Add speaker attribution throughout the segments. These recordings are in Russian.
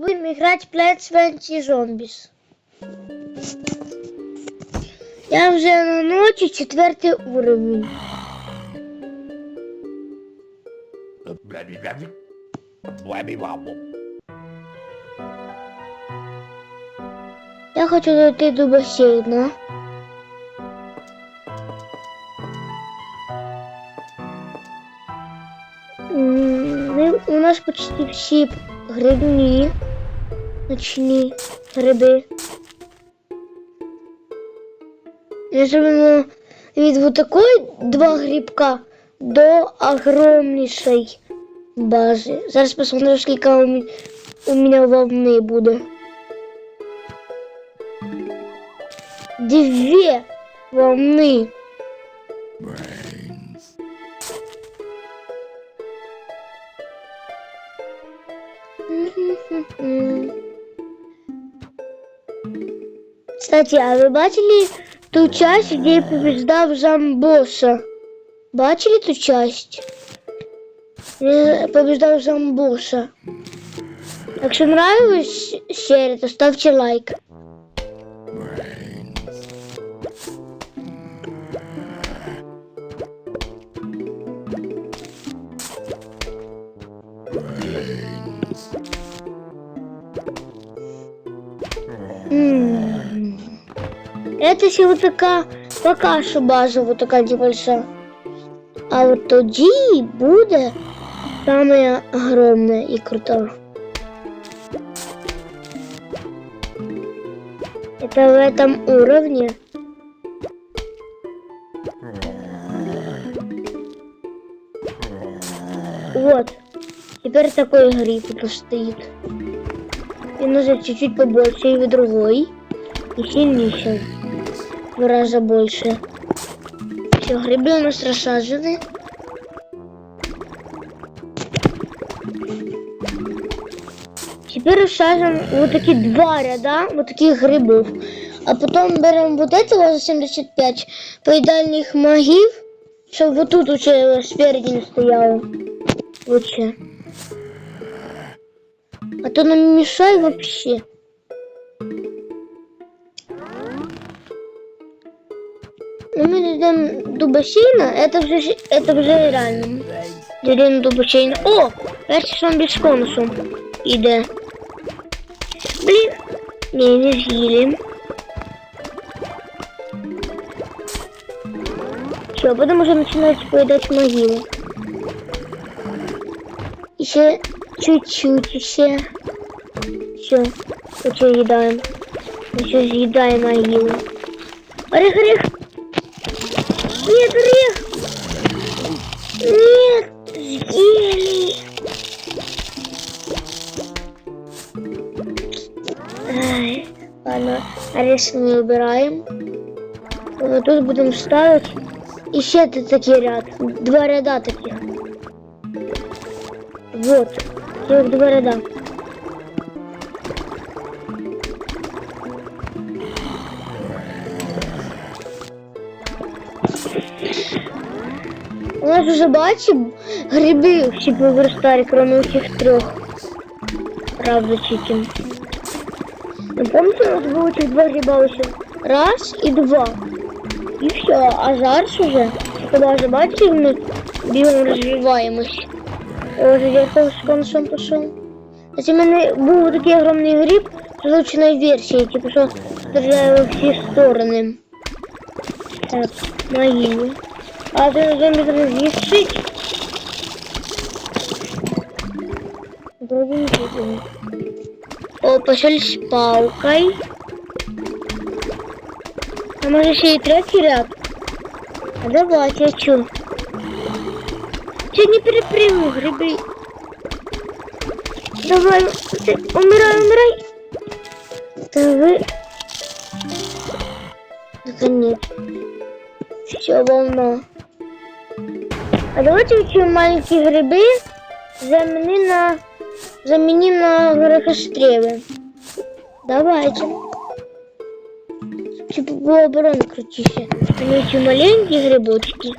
Speaker 1: будем играть Plants vs Zombies. Я вже на ночі четвертий уровень. Я хочу дойти до басейна. У нас почти всі грибні, ночні гриби. Я зробимо від вот такої два грибка до огромнішої бази. Зараз посмотрю, скільки у, м- у мене волни буде. Две волны. Кстати, а ви бачили ту часть, де я побеждав Замбоса? Бачили ту часть? Побеждав Замбоса. Якщо нравилась серія, то ставте лайк. Это ще вот така, пока що база вот така небольшая. А вот тоді буде самая огромная и крутая. Это в этом уровне. Вот. Теперь такой гриб стоит. И нужно чуть-чуть побольше и другой. И сильнейший. В два раза больше. Все, грибы у нас рассажены. Теперь рассаживаем вот такие два ряда вот таких грибов. А потом берем вот этого за 75 поедальных магив, чтобы вот тут уже спереди не стояло. Лучше. А то нам мешай вообще. Ну, мы идем до бассейна, это вже, это вже реально. Йдемо до басейну. О! Перший зомбі з конусом іде. Блін. Ні, не з'їли. Все, будемо вже починати поїдати могилу. Еще чуть-чуть, еще. Все, все съедаем. Еще съедаем могилу. Орех, орех! Нет, орех! Нет, съели! Ай, ладно, орех не убираем. Вот тут будем ставить еще тут такие ряд, два ряда таких. Вот, целых два ряда. У нас уже бачим гриби всі повиростали, кроме этих трех. Правда, чикин. Ну, помните, у нас было этих два гриба еще? Раз и два. И все. А зараз уже, когда уже бачили, мы бігом розвиваємось. Ось я хтось з конусом пішов. Кстати, у мене був такий огромний гриб з вилученої версії, типу, що стріляє во всі сторони. Так, мої. А ты зомби разъешить? Вроде не. О, пошли с палкой. А может еще и третий ряд? А давайте, а чё? Чё не перепрыгну, грибы? Давай, ты, умирай, умирай. Давай. Наконец. Все, волна. А давайте эти маленькие грибы заменим на заменим на горохострелы. Давайте. Типа было обороны крутися. Они эти маленькие грибочки.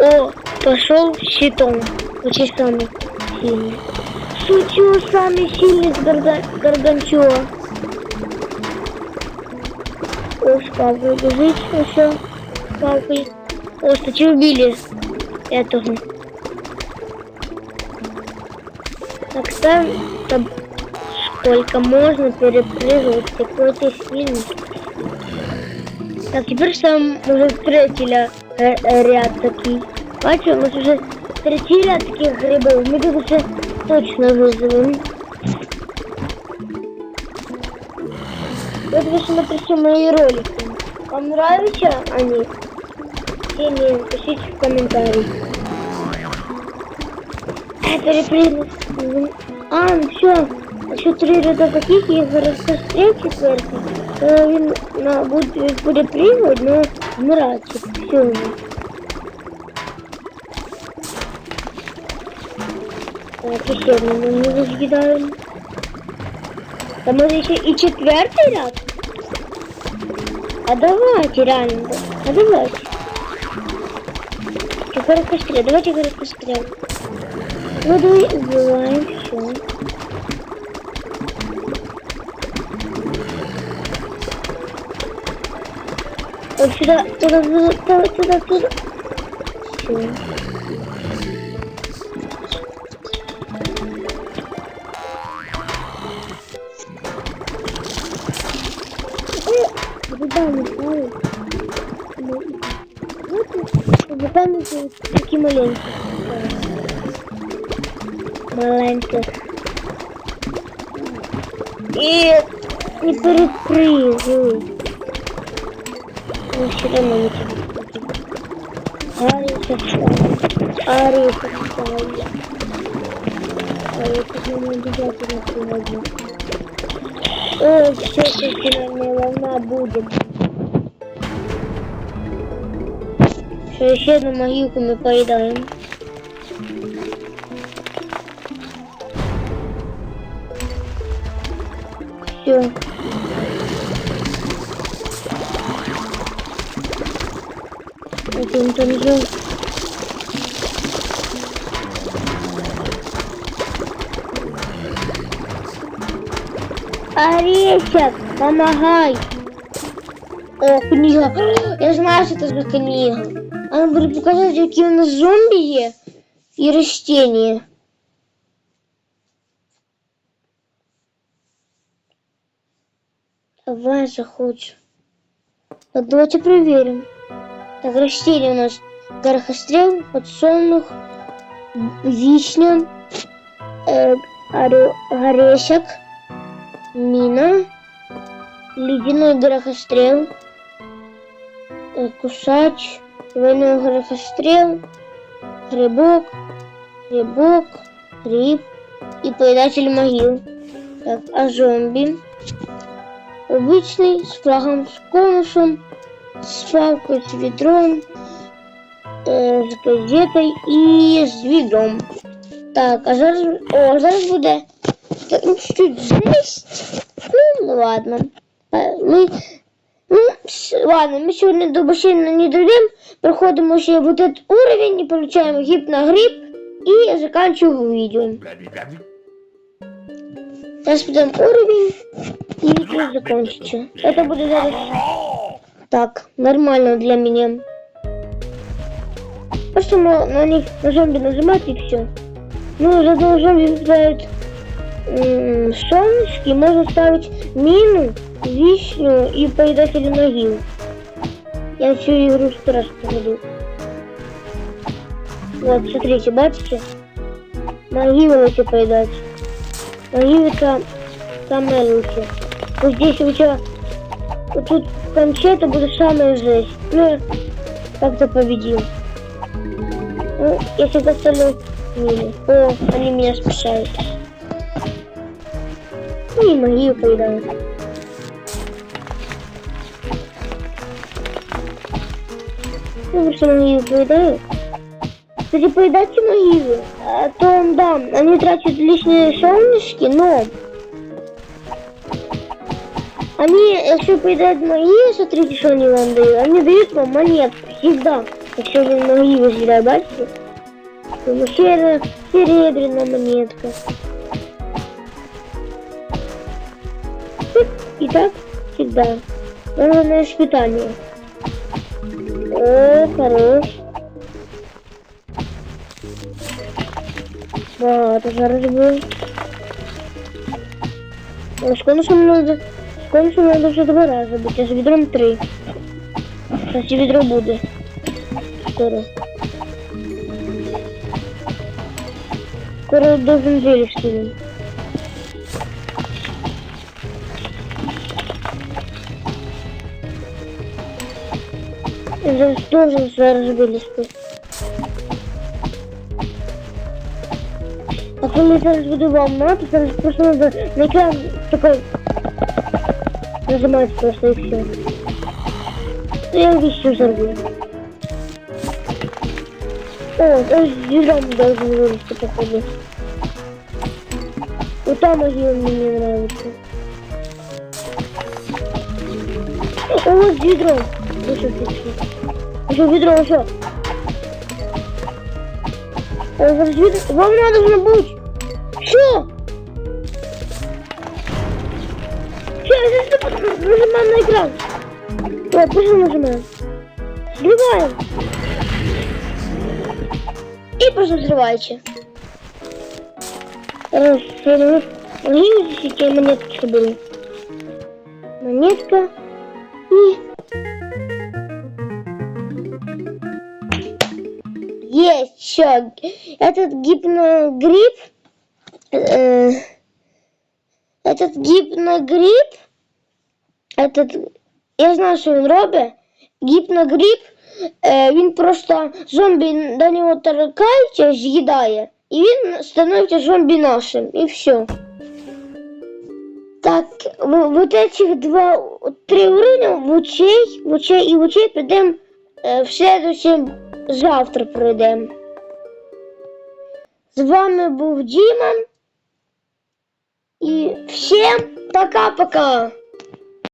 Speaker 1: О, пошел щитом. Очень самый сильный. Шучу, самый сильный с Гарга... Гарганчуа. Палкой бежит, еще палкой. О, кстати, убили этого. Так, там, там сколько можно перепрыгивать, такой ты сильный. Так, теперь сам уже третий ля- э, э, ряд такий. Бачу, у нас вже третій ряд таких грибів. Ми тут вже точно виживемо. Вот вы смотрите мои ролики. Вам нравятся они? Или? Пишите в комментариях. А, перепрыгнуть. Мгм. А, ну все. Еще три ряда таких, я расстрел четвертый. То він на, буде, буде пригод, но вмирати. Все уже. Так, еще одну мы не разъедаем. А может еще и четвертый ряд? А давайте, реально. А давайте. Теперь кострел. Давайте говорить кострел. Ну давай убиваем все. Вот сюда, туда, туда, туда, туда. Все. Куда не знаю. Вот запомните такие маленькие. Маленьких. И не перепрыгивай. Ну, все равно не Ария встала. Ария встала. Ария встала. обязательно приводить. Ой, все, финальная волна будет. Что, еще одну могилку мы поедаем. Все. Это он там жил. Орешек, помогай. О, книга. Я знаю, что это за книга. Она будет показать, какие у нас зомби и растения. Давай захочешь. Так, давайте проверим. Так, растения у нас горохострел, подсолнух, вишня, э, оре- орешек, мина, ледяной горохострел, э, кусач, двойной горохострел, грибок, грибок, гриб и поедатель могил. Так, а зомби? Обычный, с флагом, с конусом, с палкой, с ведром, э, з газетой і з відром. Так, а зараз. О, зараз буде. Ну, чуть-чуть жесть. Ну, ладно. Е, Ми. Ну, ладно, мы сегодня до бассейна не дойдем. Проходим еще вот этот уровень и получаем гиб на гриб. И заканчиваем видео. Сейчас пойдем уровень и видео закончится. Это будет зараз так, нормально для меня. Просто на, на них на зомби нажимать и все. Ну, зато зомби ставят м, солнышки, можно ставить мину, вишню и поедателя могил. Я всю игру сто раз проходил. Вот, смотрите, бачите? Могилы эти поедать. Могилы это самое лучшее. Вот здесь у тебя вот тут в конце это будет самая жесть. Ну, как-то победил. Ну, всегда ставлю мины. О, они меня спасают. Ну, и могилу поедают. Ну, что могилу поедают? Кстати, поедайте могилы. А то, да, они тратят лишние солнышки, но... Они, если поедают могилы, смотрите, что они вам дают. Они дают вам монетку всегда. Если вы бачите? Ну, серая, серебряная монетка. И так всегда. Главное испытание. О, хорош. Багато зараз буде. Ось конусом надо. З конусом надо вже два рази бути, а з відром три. Зараз і відро буде. Скоро. Скоро должен вылезти. він. Должен зараз вилізти. А коли зараз буду вам мати, зараз просто надо на екран такой нажимать просто и все. Я вещи взорву. О, даже зеленый должен вылезти походу. Вот там могила мне не нравится. О, вот ведро. Еще фикси. Еще ведро, еще. О, зараз ведро. Вам надо быть. Что? Сейчас, нажимаем на экран. О, просто нажимаем. Сливаем. И просто взрывайте. Раз, раз. Видите, какие монетки были? Монетка и... Есть еще этот гипногрипп. э, этот гипногрипп. Этот, я знаю, що він робить. Гіпногріп, е, він просто зомбі до нього торкається, з'їдає, і він становиться зомбі нашим, і все. Так, в- вот этих два, три уровня в учей, в учей і в учей підемо е, в следующем завтра пройдемо. З вами був Діма. І всім пока-пока!